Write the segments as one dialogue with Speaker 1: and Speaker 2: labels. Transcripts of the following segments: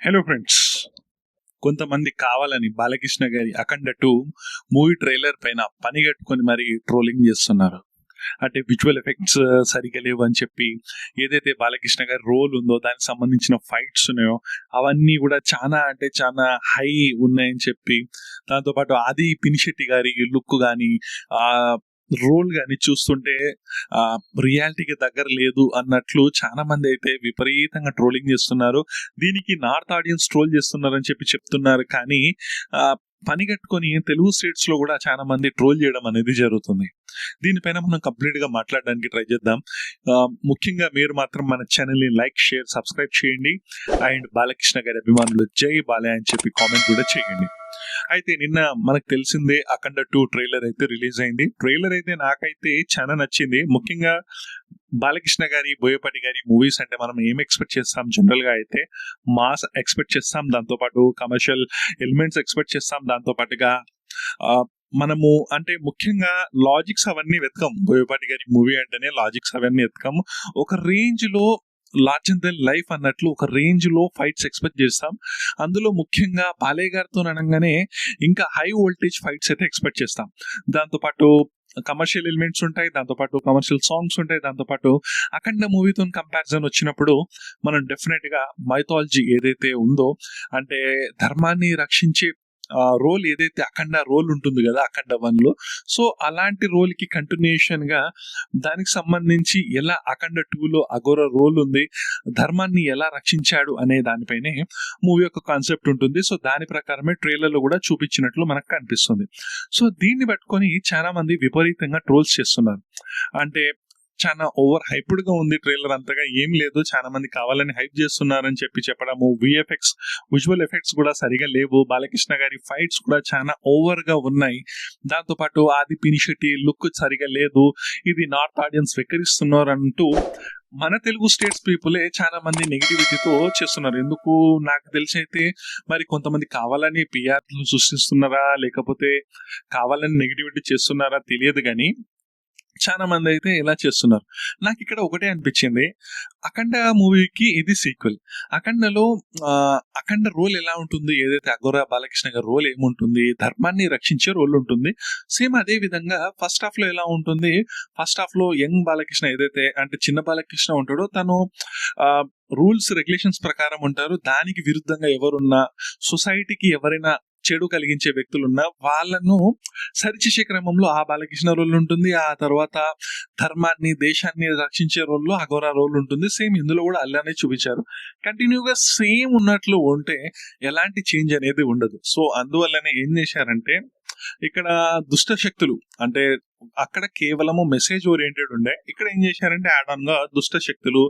Speaker 1: Hello friends కొంతమంది కావాలని బాలకృష్ణ గారి అఖండ టూ మూవీ ట్రైలర్ పైన పని కట్టుకొని మరి ట్రోలింగ్ చేస్తున్నారు. అంటే విజువల్ ఎఫెక్ట్స్ uh, సరిగ్గా లేవు అని చెప్పి ఏదైతే బాలకృష్ణ గారి రోల్ ఉందో దానికి సంబంధించిన ఫైట్స్ ఉన్నాయో అవన్నీ కూడా చాలా అంటే చాలా హై ఉన్నాయని చెప్పి దాంతోపాటు ఆది పినిశెట్టి గారి లుక్ కానీ రోల్ కానీ చూస్తుంటే రియాలిటీకి దగ్గర లేదు అన్నట్లు చాలా మంది అయితే విపరీతంగా ట్రోలింగ్ చేస్తున్నారు. దీనికి నార్త్ ఆడియన్స్ ట్రోల్ చేస్తున్నారు అని చెప్పి చెప్తున్నారు. కానీ పని కట్టుకొని తెలుగు స్టేట్స్లో కూడా చాలా మంది ట్రోల్ చేయడం అనేది జరుగుతుంది. దీనిపైన మనం కంప్లీట్గా మాట్లాడడానికి ట్రై చేద్దాం. ముఖ్యంగా మీరు మాత్రం మన ఛానల్ని లైక్ షేర్ సబ్స్క్రైబ్ చేయండి. అండ్ బాలకృష్ణ గారి అభిమానులు జై బాలే అని చెప్పి కామెంట్ కూడా చేయండి. అయితే నిన్న మనకు తెలిసిందే అఖండ టూ ట్రైలర్ అయితే రిలీజ్ అయింది. ట్రైలర్ అయితే నాకైతే చాలా నచ్చింది. ముఖ్యంగా బాలకృష్ణ గారి బోయపాటి గారి మూవీస్ అంటే మనం ఏం ఎక్స్పెక్ట్ చేస్తాం జనరల్గా అయితే మాస్ ఎక్స్పెక్ట్ చేస్తాం. దాంతో పాటు కమర్షియల్ ఎలిమెంట్స్ ఎక్స్పెక్ట్ చేస్తాం. దాంతో పాటుగా మనము అంటే ముఖ్యంగా లాజిక్స్ అవన్నీ వెతకం. బోయపాటి గారి మూవీ అంటేనే లాజిక్స్ అవన్నీ వెతకం. ఒక రేంజ్లో లార్జ్ దెన్ లైఫ్ అన్నట్లు ఒక రేంజ్లో ఫైట్స్ ఎక్స్పెక్ట్ చేస్తాం. అందులో ముఖ్యంగా పాలే గారితో అనగానే ఇంకా హై వోల్టేజ్ ఫైట్స్ అయితే ఎక్స్పెక్ట్ చేస్తాం. దాంతోపాటు కమర్షియల్ ఎలిమెంట్స్ ఉంటాయి దాంతోపాటు కమర్షియల్ సాంగ్స్ ఉంటాయి దాంతోపాటు అఖండ మూవీతో కంపారిజన్ వచ్చినప్పుడు మనం డెఫినెట్గా మైథాలజీ ఏదైతే ఉందో అంటే ధర్మాన్ని రక్షించే రోల్ ఏదైతే అఖండ రోల్ ఉంటుంది కదా అఖండ వన్లో సో అలాంటి రోల్కి కంటిన్యూషన్గా దానికి సంబంధించి ఎలా అఖండ టూ లో అఘోర రోల్ ఉంది ధర్మాన్ని ఎలా రక్షించాడు అనే దానిపైనే మూవీ యొక్క కాన్సెప్ట్ ఉంటుంది. సో దాని ప్రకారమే ట్రైలర్లో కూడా చూపించినట్లు మనకు కనిపిస్తుంది. సో దీన్ని పట్టుకొని చాలా మంది విపరీతంగా ట్రోల్స్ చేస్తున్నారు. అంటే చాలా ఓవర్ హైప్డ్గా ఉంది ట్రైలర్ అంతగా ఏం లేదు. చాలా మంది కావాలని హైప్ చేస్తున్నారని చెప్పి చెప్పడము. విఎఫ్ఎక్స్ విజువల్ ఎఫెక్ట్స్ కూడా సరిగా లేవు. బాలకృష్ణ గారి ఫైట్స్ కూడా చాలా ఓవర్గా ఉన్నాయి. దాంతో పాటు ఆది పినిషెట్టి లుక్ సరిగా లేదు. ఇది నార్త్ ఆడియన్స్ వెకరిస్తున్నారు అంటూ మన తెలుగు స్టేట్స్ పీపులే చాలా మంది నెగిటివిటీతో చేస్తున్నారు. ఎందుకు? నాకు తెలిసి అయితే మరి కొంతమంది కావాలని పిఆర్ సృష్టిస్తున్నారా? లేకపోతే కావాలని నెగిటివిటీ చేస్తున్నారా? తెలియదు కానీ చాలా మంది అయితే ఇలా చేస్తున్నారు. నాకు ఇక్కడ ఒకటే అనిపించింది. అఖండ మూవీకి ఇది సీక్వెల్ అఖండలో అఖండ రోల్ ఎలా ఉంటుంది? ఏదైతే అగోరా బాలకృష్ణ గారి రోల్ ఏముంటుంది? ధర్మాన్ని రక్షించే రోల్ ఉంటుంది. సేమ్ అదే విధంగా ఫస్ట్ హాఫ్లో ఎలా ఉంటుంది? ఫస్ట్ హాఫ్లో యంగ్ బాలకృష్ణ ఏదైతే అంటే చిన్న బాలకృష్ణ ఉంటాడో తను రూల్స్ రెగ్యులేషన్స్ ప్రకారం ఉంటారు. దానికి విరుద్ధంగా ఎవరున్నా సొసైటీకి ఎవరైనా చెడు కలిగించే వ్యక్తులున్నా వాళ్ళను సరిచేసే క్రమంలో ఆ బాలకృష్ణ రోల్ ఉంటుంది ఆ తర్వాత ధర్మాన్ని దేశాన్ని రక్షించే రోల్లో అఘోరా రోల్ ఉంటుంది. సేమ్ ఇందులో కూడా అలానే చూపించారు. కంటిన్యూగా సేమ్ ఉన్నట్లు ఉంటే ఎలాంటి చేంజ్ అనేది ఉండదు. సో అందువల్లనే ఏం చేశారంటే ఇక్కడ దుష్ట శక్తులు అంటే అక్కడ కేవలము మెసేజ్ ఓరియంటెడ్ ఉండే. ఇక్కడ ఏం చేశారంటే యాడ్ ఆన్గా దుష్ట శక్తులు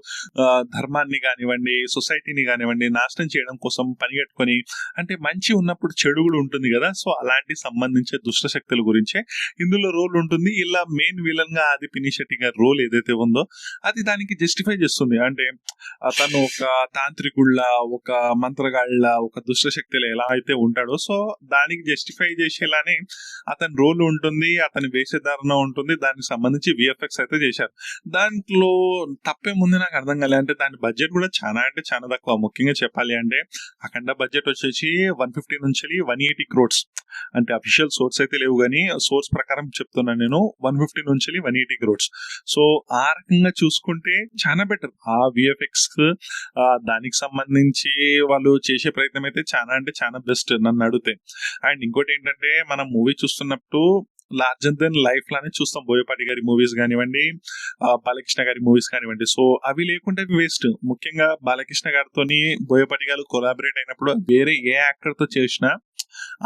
Speaker 1: ధర్మాన్ని కానివ్వండి సొసైటీని కానివ్వండి నాశనం చేయడం కోసం పనిగట్టుకొని అంటే మంచి ఉన్నప్పుడు చెడు కూడా ఉంటుంది కదా. సో అలాంటి సంబంధించే దుష్ట శక్తుల గురించే ఇందులో రోల్ ఉంటుంది. ఇలా మెయిన్ విలన్గా ఆది పినిశెట్టి గారి రోల్ ఏదైతే ఉందో అది దానికి జస్టిఫై చేస్తుంది. అంటే తను ఒక తాంత్రికుళ్ళ ఒక మంత్రగాళ్ళ ఒక దుష్ట శక్తులు ఎలా అయితే ఉంటాడో సో దానికి జస్టిఫై చేసేలానే అతని రోల్ ఉంటుంది. అతని వేషధారణ ఉంటుంది. దానికి సంబంధించి విఎఫ్ఎక్స్ అయితే చేశారు. దాంట్లో తప్పే ముందు నాకు అర్థం కాలే. అంటే దాని బడ్జెట్ కూడా చాలా అంటే చాలా తక్కువ. ముఖ్యంగా చెప్పాలి అంటే అఖండ బడ్జెట్ వచ్చేసి వన్ ఫిఫ్టీ నుంచి వన్ ఎయిటీ క్రోడ్స్ అంటే అఫీషియల్ సోర్స్ అయితే లేవు కానీ సోర్స్ ప్రకారం చెప్తున్నాను నేను. వన్ ఫిఫ్టీ నుంచి వన్ ఎయిటీ క్రోడ్స్ సో ఆ రకంగా చూసుకుంటే చాలా బెటర్ ఆ విఎఫ్ఎక్స్ దానికి సంబంధించి వాళ్ళు చేసే ప్రయత్నం అయితే చాలా అంటే చాలా బెస్ట్ నన్ను అడిగితే. అండ్ ఇంకోటి ఏంటంటే మనం మూవీ చూస్తున్నప్పుడు లార్జర్ దెన్ లైఫ్ లానే చూస్తాం. బోయపాటి గారి మూవీస్ కానివ్వండి బాలకృష్ణ గారి మూవీస్ కానివ్వండి. సో అవి లేకుంటే అవి వేస్ట్ ముఖ్యంగా బాలకృష్ణ గారితో బోయపాటి గారు కొలాబరేట్ అయినప్పుడు వేరే ఏ యాక్టర్తో చేసినా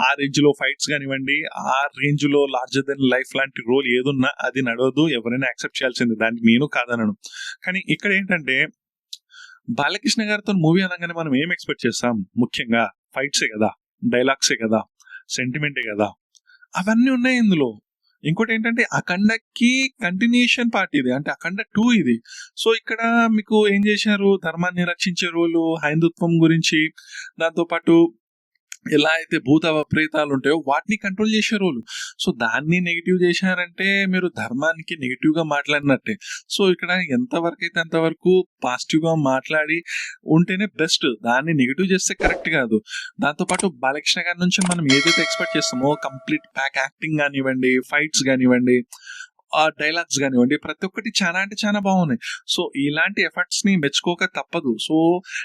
Speaker 1: ఆ రేంజ్లో ఫైట్స్ కానివ్వండి ఆ రేంజ్లో లార్జర్ దెన్ లైఫ్ లాంటి రోల్ ఏదున్నా అది నడవదు ఎవరైనా యాక్సెప్ట్ చేయాల్సింది దానికి నేను కాదనను. కానీ ఇక్కడ ఏంటంటే బాలకృష్ణ గారితో మూవీ అనగానే మనం ఏం ఎక్స్పెక్ట్ చేస్తాం? ముఖ్యంగా ఫైట్సే కదా డైలాగ్సే కదా సెంటిమెంటే కదా అవన్నీ ఉన్నాయి ఇందులో. ఇంకోటి ఏంటంటే అఖండకి కంటిన్యూషన్ పార్ట్ ఇది. అంటే అఖండ టూ ఇది. సో ఇక్కడ మీకు ఏం చేశారు? ధర్మాన్ని రక్షించే రోలు హైందుత్వం గురించి దాంతో పాటు ఎలా అయితే భూత ప్రేతాలు ఉంటాయో వాటిని కంట్రోల్ చేసే రోలు సో దాన్ని నెగిటివ్ చేశారంటే మీరు ధర్మానికి నెగిటివ్గా మాట్లాడినట్టే. సో ఇక్కడ ఎంతవరకు అయితే అంతవరకు పాజిటివ్గా మాట్లాడి ఉంటేనే బెస్ట్ దాన్ని నెగిటివ్ చేస్తే కరెక్ట్ కాదు. దాంతో పాటు బాలకృష్ణ గారి నుంచి మనం ఏదైతే ఎక్స్పెక్ట్ చేస్తామో కంప్లీట్ ప్యాక్ యాక్టింగ్ కానివ్వండి ఫైట్స్ కానివ్వండి ఆ డైలాగ్స్ కానివ్వండి ప్రతి ఒక్కటి చాలా అంటే చాలా బాగున్నాయి. సో ఇలాంటి ఎఫర్ట్స్ని మెచ్చుకోక తప్పదు. సో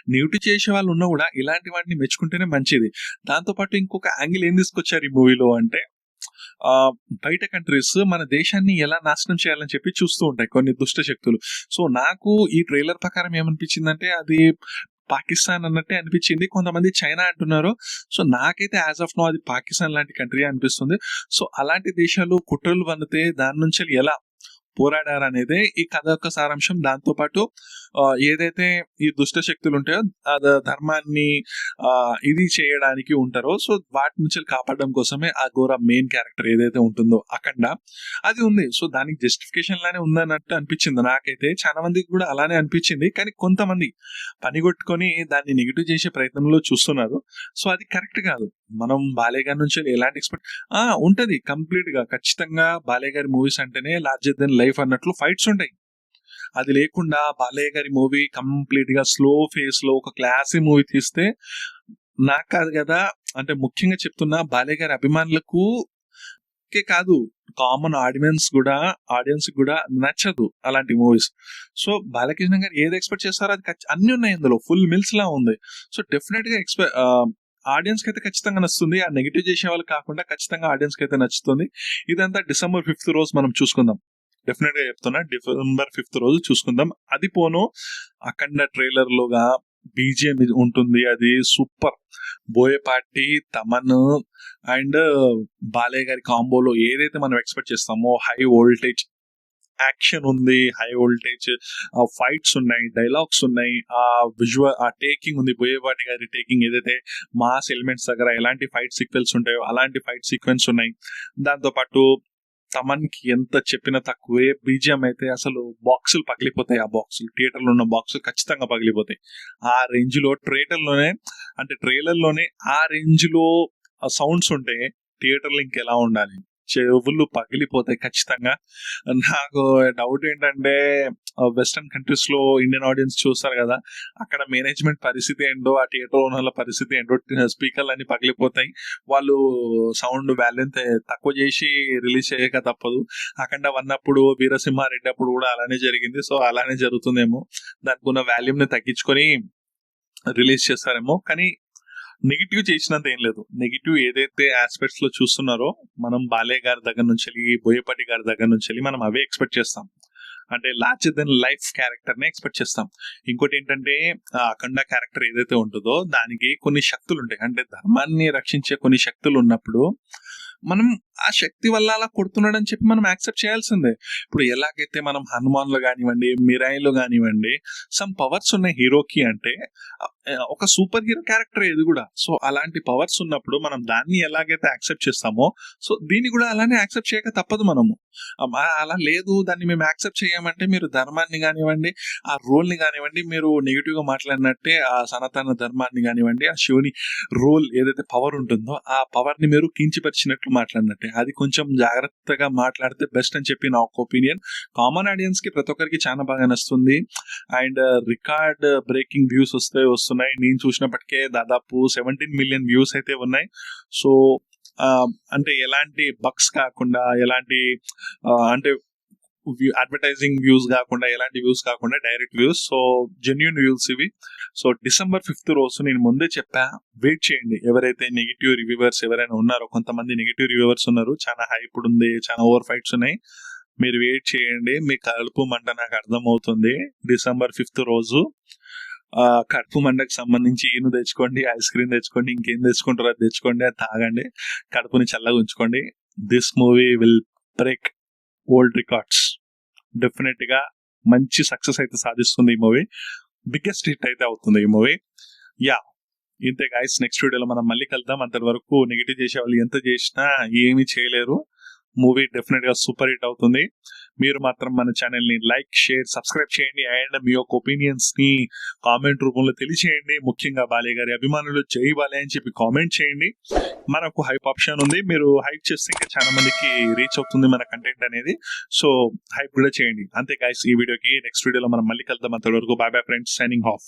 Speaker 1: న్యూటి చేసే వాళ్ళు ఉన్నా కూడా ఇలాంటి వాటిని మెచ్చుకుంటేనే మంచిది. దాంతో పాటు ఇంకొక యాంగిల్ ఏం తీసుకొచ్చారు ఈ మూవీలో అంటే బయట కంట్రీస్ మన దేశాన్ని ఎలా నాశనం చేయాలని చెప్పి చూస్తూ ఉంటాయి కొన్ని దుష్ట శక్తులు. సో నాకు ఈ ట్రైలర్ ప్రకారం ఏమనిపించిందంటే అది పాకిస్తాన్ అన్నట్టే అనిపించింది. కొంతమంది చైనా అంటున్నారు. సో నాకైతే యాజ్ ఆఫ్ నో అది పాకిస్తాన్ లాంటి కంట్రీ అనిపిస్తుంది. సో అలాంటి దేశాలు కుట్రలు వన్నితే దాని నుంచి ఎలా పోరాడారు అనేది ఈ కథ యొక్క సారాంశం. దాంతో పాటు ఏదైతే ఈ దుష్ట శక్తులు ఉంటాయో అది ధర్మాన్ని ఇది చేయడానికి ఉంటారో సో వాటి నుంచి కాపాడడం కోసమే ఆ ఘోర మెయిన్ క్యారెక్టర్ ఏదైతే ఉంటుందో అఖండ అది ఉంది. సో దానికి జస్టిఫికేషన్ లానే ఉందన్నట్టు అనిపించింది నాకైతే. చాలా మందికి కూడా అలానే అనిపించింది. కానీ కొంతమంది పనిగొట్టుకొని దాన్ని నెగిటివ్ చేసే ప్రయత్నంలో చూస్తున్నారు. సో అది కరెక్ట్ కాదు. మనం బాలయ్య గారి నుంచి ఎలాంటి ఎక్స్పెక్ట్ ఉంటది. కంప్లీట్గా ఖచ్చితంగా బాలయ్య గారి మూవీస్ అంటేనే లార్జర్ దెన్ లైఫ్ అన్నట్లు ఫైట్స్ ఉంటాయి. అది లేకుండా బాలయ్య గారి మూవీ కంప్లీట్గా స్లో ఫేస్లో ఒక క్లాసీ మూవీ తీస్తే నాకు కాదు కదా అంటే ముఖ్యంగా చెప్తున్నా బాలయ్య గారి అభిమానులకు కాదు కామన్ ఆడియన్స్ కూడా ఆడియన్స్ కూడా నచ్చదు అలాంటి మూవీస్. సో బాలకృష్ణ గారు ఏది ఎక్స్పెక్ట్ చేస్తారో అది అన్ని ఉన్నాయి ఇందులో ఫుల్ మిల్స్ లా ఉంది. సో డెఫినెట్గా ఎక్స్పెక్ట్ ఆడియన్స్కి అయితే ఖచ్చితంగా నచ్చుతుంది ఆ నెగిటివ్ చేసే వాళ్ళు కాకుండా ఖచ్చితంగా ఆడియన్స్కి అయితే నచ్చుతుంది. ఇదంతా డిసెంబర్ ఫిఫ్త్ రోజు మనం చూసుకుందాం. డెఫినెట్గా చెప్తున్నా. డిసెంబర్ ఫిఫ్త్ రోజు చూసుకుందాం. అది పోను అఖండ ట్రైలర్ లోగా బీజిఎం ఉంటుంది. అది సూపర్ బోయపాటి తమన్ అండ్ బాలయ్య గారి కాంబోలో ఏదైతే మనం ఎక్స్పెక్ట్ చేస్తామో హై వోల్టేజ్ యాక్షన్ ఉంది. హై వోల్టేజ్ ఫైట్స్ ఉన్నాయి డైలాగ్స్ ఉన్నాయి. ఆ విజువల్ ఆ టేకింగ్ ఉంది. బోయేపాటి గారి టేకింగ్ ఏదైతే మాస్ ఎలిమెంట్స్ దగ్గర ఎలాంటి ఫైట్ సీక్వెన్స్ ఉంటాయో అలాంటి ఫైట్ సీక్వెన్స్ ఉన్నాయి. దాంతో పాటు తమన్కి ఎంత చెప్పినా తక్కువే. బీజిఎం అయితే అసలు బాక్సులు పగిలిపోతాయి. ఆ బాక్సులు థియేటర్లో ఉన్న బాక్సులు ఖచ్చితంగా పగిలిపోతాయి. ఆ రేంజ్లో ట్రేటర్లోనే అంటే ట్రైలర్లోనే ఆ రేంజ్లో సౌండ్స్ ఉంటే థియేటర్లో ఇంకెలా ఉండాలి? చెవులు పగిలిపోతాయి ఖచ్చితంగా. నాకు డౌట్ ఏంటంటే వెస్టర్న్ కంట్రీస్లో ఇండియన్ ఆడియన్స్ చూస్తారు కదా అక్కడ మేనేజ్మెంట్ పరిస్థితి ఏంటో ఆ థియేటర్ ఓనర్ల పరిస్థితి ఏంటో స్పీకర్లు అన్ని పగిలిపోతాయి. వాళ్ళు సౌండ్ వాల్యూ తక్కువ చేసి రిలీజ్ చేయక తప్పదు. అక్కడ వన్నప్పుడు వీరసింహారెడ్డి అప్పుడు కూడా అలానే జరిగింది. సో అలానే జరుగుతుందేమో. దానికి ఉన్న వాల్యూమ్ని తగ్గించుకొని రిలీజ్ చేస్తారేమో. కానీ నెగిటివ్ చేసినంత ఏం లేదు. నెగిటివ్ ఏదైతే ఆస్పెక్ట్స్లో చూస్తున్నారో మనం బాలయ్య గారి దగ్గర నుంచి వెళ్ళి బోయపాటి గారి దగ్గర నుంచి వెళ్ళి మనం అవే ఎక్స్పెక్ట్ చేస్తాం. అంటే లార్జర్ దెన్ లైఫ్ క్యారెక్టర్ని ఎక్స్పెక్ట్ చేస్తాం. ఇంకోటి ఏంటంటే అఖండ క్యారెక్టర్ ఏదైతే ఉంటుందో దానికి కొన్ని శక్తులు ఉంటాయి అంటే ధర్మాన్ని రక్షించే కొన్ని శక్తులు ఉన్నప్పుడు మనం ఆ శక్తి వల్ల అలా కొడుతున్నాడని చెప్పి మనం యాక్సెప్ట్ చేయాల్సిందే. ఇప్పుడు ఎలాగైతే మనం హనుమాన్లు కానివ్వండి మిరాయిలు కానివ్వండి సమ్ పవర్స్ ఉన్నాయి హీరోకి అంటే ఒక సూపర్ హీరో క్యారెక్టర్ ఇది కూడా. సో అలాంటి పవర్స్ ఉన్నప్పుడు మనం దాన్ని ఎలాగైతే యాక్సెప్ట్ చేస్తామో సో దీన్ని కూడా అలానే యాక్సెప్ట్ చేయక తప్పదు మనము. అలా లేదు దాన్ని మేము యాక్సెప్ట్ చేయమంటే మీరు ధర్మాన్ని కానివ్వండి ఆ రోల్ని కానివ్వండి మీరు నెగిటివ్గా మాట్లాడినట్టే ఆ సనాతన ధర్మాన్ని కానివ్వండి ఆ శివుని రోల్ ఏదైతే పవర్ ఉంటుందో ఆ పవర్ని మీరు కించిపరిచినట్లు మాట్లాడినట్టే. అది కొంచెం జాగ్రత్తగా మాట్లాడితే బెస్ట్ అని చెప్పి నా ఒక ఒపీనియన్ కామన్ ఆడియన్స్కి ప్రతి ఒక్కరికి చాలా బాగా నచ్చుతుంది. అండ్ రికార్డ్ బ్రేకింగ్ వ్యూస్ వస్తే వస్తున్నాయి. నేను చూసినప్పటికే దాదాపు సెవెంటీన్ మిలియన్ వ్యూస్ అయితే ఉన్నాయి. సో um, అంటే ఎలాంటి బక్స్ కాకుండా ఎలాంటి uh, అంటే వ్యూ అడ్వర్టైజింగ్ వ్యూస్ కాకుండా ఎలాంటి వ్యూస్ కాకుండా direct views so genuine views ఇవి. సో డిసెంబర్ ఫిఫ్త్ రోజు నేను ముందే చెప్పా వెయిట్ చేయండి. ఎవరైతే నెగిటివ్ రివ్యూవర్స్ ఎవరైనా ఉన్నారో కొంతమంది నెగిటివ్ రివ్యూవర్స్ ఉన్నారు చాలా హైప్ ఉంది చాలా ఓవర్ ఫైట్స్ ఉన్నాయి. మీరు వెయిట్ చేయండి మీ కడుపు మంట నాకు అర్థమవుతుంది. డిసెంబర్ ఫిఫ్త్ రోజు కడుపు మంటకు సంబంధించి ఈను తెచ్చుకోండి ఐస్ క్రీమ్ తెచ్చుకోండి ఇంకేం తెచ్చుకుంటారో అది తెచ్చుకోండి అది తాగండి. కడుపుని చల్లగా ఉంచుకోండి. This movie will break old records డెఫినెట్గా మంచి సక్సెస్ అయితే సాధిస్తుంది ఈ మూవీ. బిగ్గెస్ట్ హిట్ అయితే అవుతుంది ఈ మూవీ. యా ఇంతే గాయస్ నెక్స్ట్ వీడియోలో మనం మళ్ళీ కలుద్దాం. అంతటి వరకు నెగిటివ్ చేసే వాళ్ళు ఎంత చేసినా ఏమీ చేయలేరు. మూవీ డెఫినెట్గా సూపర్ హిట్ అవుతుంది. మీరు మాత్రం మన ఛానల్ని లైక్ షేర్ సబ్స్క్రైబ్ చేయండి. అండ్ మీ యొక్క ఒపీనియన్స్ని కామెంట్ రూపంలో తెలియచేయండి. ముఖ్యంగా బాలయ్య గారి అభిమానులు జై బాలయ్య అని చెప్పి కామెంట్ చేయండి. మనకు హైప్ ఆప్షన్ ఉంది. మీరు హైప్ చేస్తే ఇంకా చాలా మందికి రీచ్ అవుతుంది మన కంటెంట్ అనేది. సో హైప్ కూడా చేయండి. అంతే గాయస్ ఈ వీడియోకి నెక్స్ట్ వీడియోలో మనం మళ్ళీ కలుద్దాం. అంతవరకు bye bye friends signing off